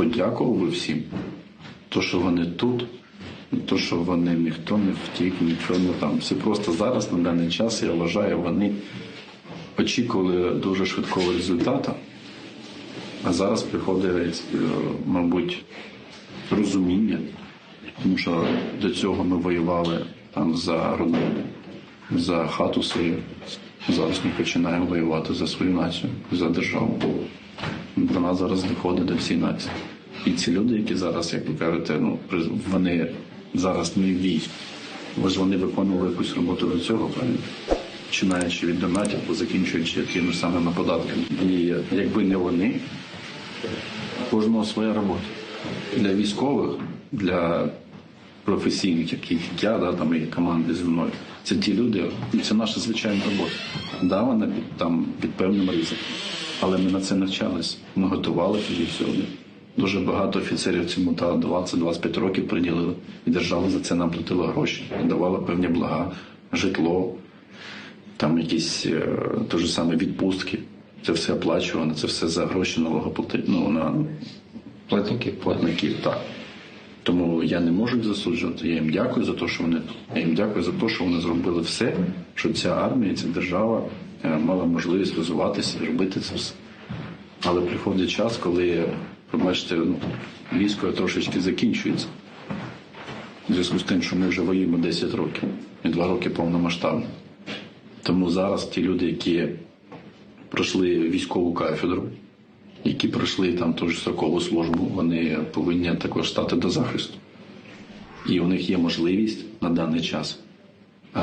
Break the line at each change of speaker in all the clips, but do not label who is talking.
подякував всім, то, що вони тут, то, що вони ніхто не втік, ніхто не там. Все просто зараз, на даний час, я вважаю, вони очікували дуже швидкого результату. А зараз приходить, е, мабуть, розуміння, тому що до цього ми воювали там за родину, за хату свою. Зараз ми починаємо воювати за свою націю, за державу. До нас зараз доходить до всієї нації. І ці люди, які зараз, як ви кажете, ну вони зараз не в. Бо ж вони виконували якусь роботу до цього, правильно? Починаючи від донатів, закінчуючи тими ж самими податками. І якби не вони, кожного своя робота. Для військових, для професійних, яких я, да, там і команди зі мною. Це ті люди, і це наша звичайна робота. Да, вона під, там під певним ризиком. Але ми на це навчались. Ми готували тоді сьогодні. Дуже багато офіцерів цьому та 20-25 років приділили. І держава за це нам платила гроші, давала певні блага, житло, там якісь те ж саме відпустки. Це все оплачувано, це все за гроші налогоплати... ну, на
Платники.
платників. Так. Тому я не можу їх засуджувати. Я їм дякую за те, що вони тут. Я їм дякую за те, що вони зробили все, що ця армія, ця держава е, мала можливість розвиватися робити це все. Але приходить час, коли, ви бачите, ну, військо трошечки закінчується. У зв'язку з тим, що ми вже воюємо 10 років і 2 роки повномасштабно. Тому зараз ті люди, які пройшли військову кафедру, які пройшли там ту ж строкову службу, вони повинні також стати до захисту. І у них є можливість на даний час е,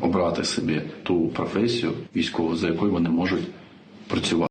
обрати собі ту професію військову, за якою вони можуть працювати.